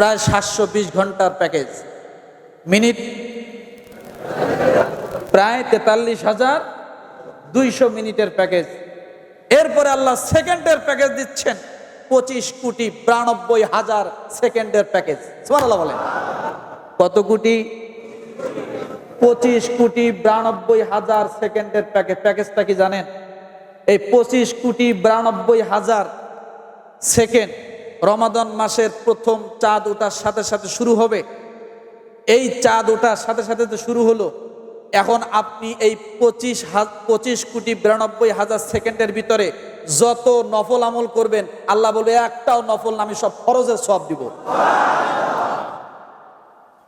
প্রায় সাতশো বিশ ঘণ্টার প্যাকেজ। মিনিট? প্রায় তেতাল্লিশ হাজার দুইশো মিনিটের প্যাকেজ। এরপরে আল্লাহ সেকেন্ডের প্যাকেজ দিচ্ছেন পঁচিশ কোটি বিরানব্বই হাজার সেকেন্ডের প্যাকেজ। সুবহানাল্লাহ বলেন। কত কোটি? পঁচিশ কোটি বিরানব্বই হাজার সেকেন্ডের প্যাকেজ। প্যাকেজটা কি জানেন? এই পঁচিশ কোটি বিরানব্বই হাজার সেকেন্ড রমাদান মাসের প্রথম চাঁদ ওঠার সাথে সাথে শুরু হবে। এই চাঁদ ওঠার সাথে সাথে তো শুরু হলো। এখন আপনি এই পঁচিশ পঁচিশ কোটি বিরানব্বই হাজার সেকেন্ডের ভিতরে যত নফল আমল করবেন, আল্লাহ বলবে একটাও নফল আমি সব ফরজের সব দিব।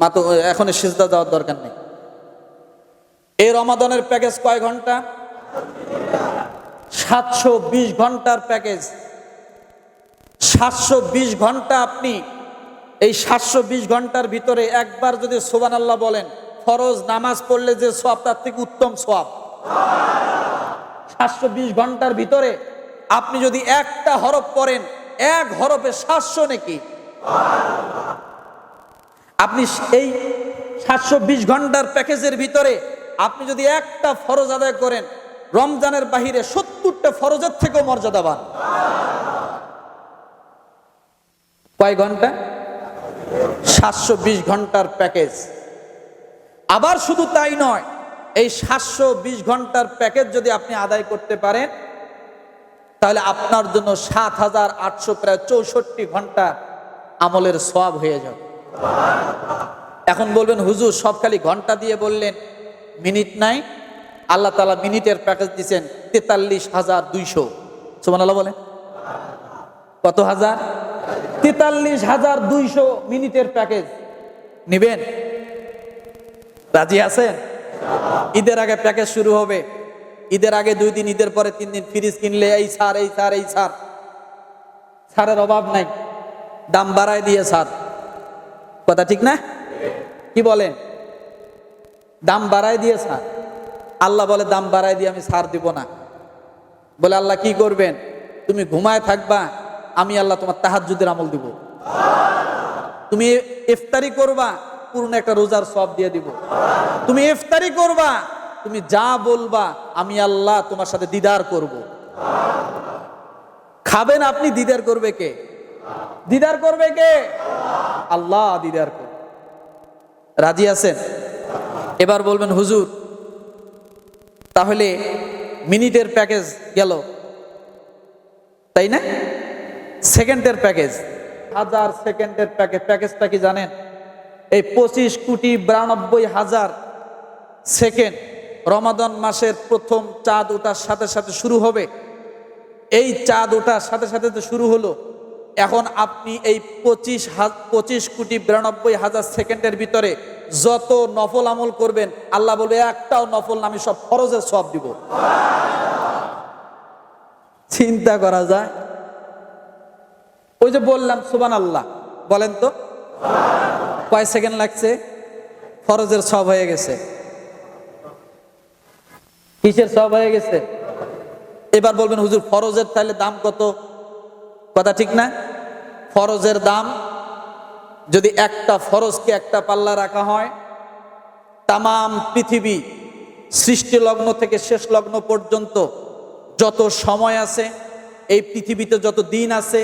মাত্র এখন সিজদা যাওয়ার দরকার নেই। এই রমাদানের প্যাকেজ কয় ঘণ্টা? সাতশো বিশ ঘণ্টার প্যাকেজ। সাতশো বিশ ঘণ্টা আপনি এই সাতশো বিশ ঘণ্টার ভিতরে একবার যদি সোবান আল্লাহ বলেন, ফরজ নামাজ পড়লে যে সব তার থেকে উত্তম সব সাতশো বিশ ঘণ্টার ভিতরে আপনি যদি একটা হরফ পড়েন, এক হরফে সাতশো নাকি? আপনি এই সাতশো বিশ ঘণ্টার প্যাকেজের ভিতরে আপনি যদি একটা ফরজ আদায় করেন, রমজানের বাহিরে সত্তরটা ফরজের থেকেও মর্যাদাবান। কয় ঘণ্টা? সাতশো বিশ ঘণ্টার প্যাকেজ। আবার শুধু তাই নয়, এই সাতশো বিশ ঘণ্টার প্যাকেজ যদি আপনি আদায় করতে পারেন, তাহলে আপনার জন্য সাত হাজার আটশো প্রায় চৌষট্টি ঘণ্টা আমলের সব হয়ে যাবে। এখন বলবেন, হুজুর, সব খালি ঘণ্টা দিয়ে বললেন, মিনিট নাই। আল্লাহ তালা মিনিটের প্যাকেজ দিচ্ছেন তেতাল্লিশ হাজার দুইশো। সুমান আল্লাহ বলেন। কত হাজার? তেতাল্লিশ হাজার দুইশো মিনিটের প্যাকেজ। নিবেন? রাজি আছেন? ঈদের আগে প্যাকেজ শুরু হবে। ঈদের আগে দুই দিন, ঈদের পরে তিন দিন ফ্রিজ কিনলে এই সার এই সার এই সার সারের অভাব নাই। দাম বাড়ায় দিয়ে সার কথা ঠিক না? কি বলেন? দাম বাড়ায় দিয়ে সার আল্লাহ বলে, দাম বাড়ায় দিয়ে আমি সার দিব না। বলে, আল্লাহ কি করবেন? তুমি ঘুমায় থাকবা আমি আল্লাহ তোমার তাহাজুদের আমল দিব। তুমি ইফতারি করবা, পূর্ণ একটা রোজার সব দিয়ে দিব। তুমি ইফতারি করবা, তুমি যা বলবা, আমি আল্লাহ তোমার সাথে দিদার করব। খাবেন আপনি, দিদার করবে কে? দিদার করবে কে? আল্লাহ দিদার করবে। রাজি আছেন? এবার বলবেন, হুজুর, তাহলে মিনিটের প্যাকেজ গেল। তাই না? সেকেন্ডের প্যাকেজ। হাজার সেকেন্ডের প্যাকেজ প্যাকেজটা কি জানেন? এই পঁচিশ কোটি বিরানব্বই হাজার সেকেন্ড। রমাদান মাসের প্রথম চাঁদ ওঠার সাথে সাথে শুরু হবে। এই চাঁদ ওঠার সাথে সাথে তো শুরু হলো। এখন আপনি এই পঁচিশ পঁচিশ কোটি বিরানব্বই হাজার সেকেন্ডের ভিতরে যত নফল আমল করবেন, আল্লাহ বলবে, একটাও নফল আমি সব ফরজের সব দিব। চিন্তা করা যায়? ওই যে বললাম সুবান আল্লাহ বলেন তো। কয় সেকেন্ড লাগছে? ফরজের সব হয়ে গেছে। কিসের সব হয়ে গেছে? এবার বলবেন, হুজুর, ফরজের তাহলে দাম কত? কথা ঠিক না? ফরজের দাম যদি একটা ফরজকে একটা পাল্লা রাখা হয় তাম পৃথিবী সৃষ্টি লগ্ন থেকে শেষ লগ্ন পর্যন্ত যত সময় আছে, এই পৃথিবীতে যত দিন আছে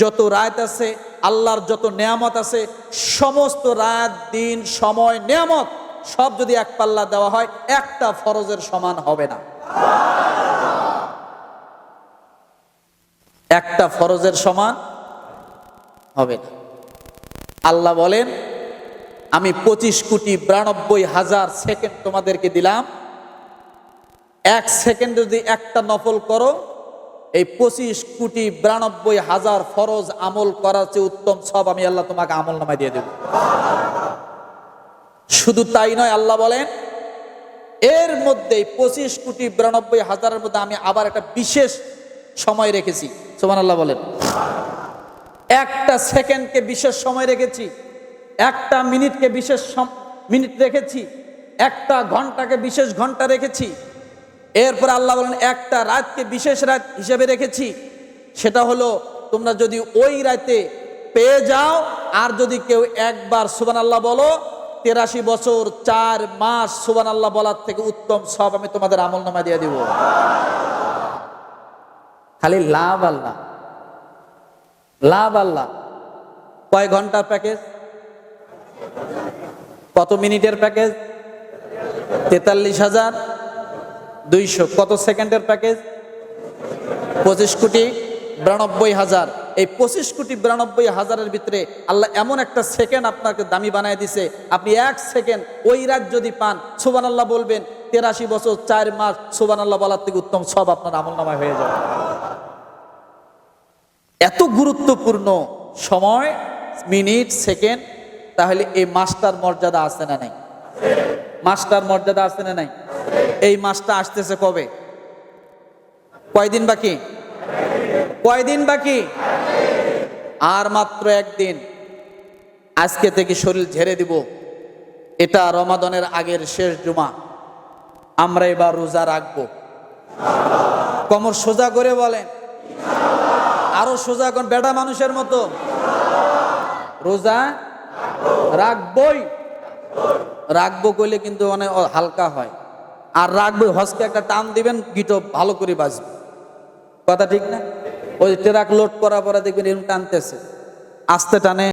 যত রাত আছে, আল্লাহর যত নেয়ামত আছে, সমস্ত রাত, দিন, সময়, নেয়ামত সব যদি এক পাল্লা দেওয়া হয়, একটা ফরজের সমান হবে না। একটা ফরজের সমান হবে না। আল্লাহ বলেন, আমি পঁচিশ কোটি বিরানব্বই হাজার সেকেন্ড তোমাদেরকে দিলাম। এক সেকেন্ড যদি একটা নফল করো এই পঁচিশ কোটি বিরানব্বই হাজার ফরজ আমল করার চেয়ে উত্তম সব আমি আল্লাহ তোমাকে আমল নামায় দিয়ে দেব। শুধু তাই নয়, আল্লাহ বলেন, এর মধ্যে পঁচিশ কোটি বিরানব্বই হাজারের মধ্যে আমি আবার একটা বিশেষ সময় রেখেছি। সোমান আল্লাহ বলেন। একটা সেকেন্ডকে বিশেষ সময় রেখেছি, একটা মিনিটকে বিশেষ মিনিট রেখেছি, একটা ঘন্টাকে বিশেষ ঘণ্টা রেখেছি এরপর আল্লাহ বলেন, একটা রাতকে বিশেষ রাত হিসেবে রেখেছি। সেটা হলো, তোমরা যদি ওই রাতে পেয়ে যাও, আর যদি কেউ একবার সুবান আল্লাহ বলো, তেরাশি বছর, চার মাস সুবান আল্লাহ বলার থেকে উত্তম সব আমি তোমাদের আমল নামা দিয়ে দিব। খালি লাভ আল্লাহ লাভ। আল্লাহ কয় ঘণ্টার প্যাকেজ? কত মিনিটের প্যাকেজ? তেতাল্লিশ হাজার? দুইশো। কত সেকেন্ডের প্যাকেজ? পঁচিশ কোটি বিরানব্বই হাজার। এই পঁচিশ কোটি বিরানব্বই হাজারের ভিতরে আল্লাহ এমন একটা সেকেন্ড আপনাকে দামি বানায় দিছে। আপনি এক সেকেন্ড ওই রাত যদি পান সুবান আল্লাহ বলবেন, তেরাশি বছর, চার মাস সুবান আল্লাহ বলার থেকে উত্তম সব আপনার আমল নামায় হয়ে যাবে। এত গুরুত্বপূর্ণ সময়, মিনিট, সেকেন্ড, তাহলে এই মাস্টার মর্যাদা আছে না নাই? মাস্টার মর্যাদা আছে না নাই? এই মাসটা আসতেছে কবে? কয়দিন বাকি? কয়দিন বাকি? আর মাত্র একদিন। আজকে থেকে শরীর ঝেড়ে দিব। এটা রমাদনের আগের শেষ জুমা। আমরা এবার রোজা রাখব। কমর সোজা করে বলেন, আরও সোজা কোন বেটা মানুষের মতো। রোজা রাখবই। রাখব করলে কিন্তু ও হালকা হয়। আর রাখবে হসকে একটা টান দিবেন, গিটো ভালো করে বাজবে। কথা ঠিক না? ওই ট্রাক লোড করার পরে দেখবেন এরকম টানতেছে। আস্তে টানে।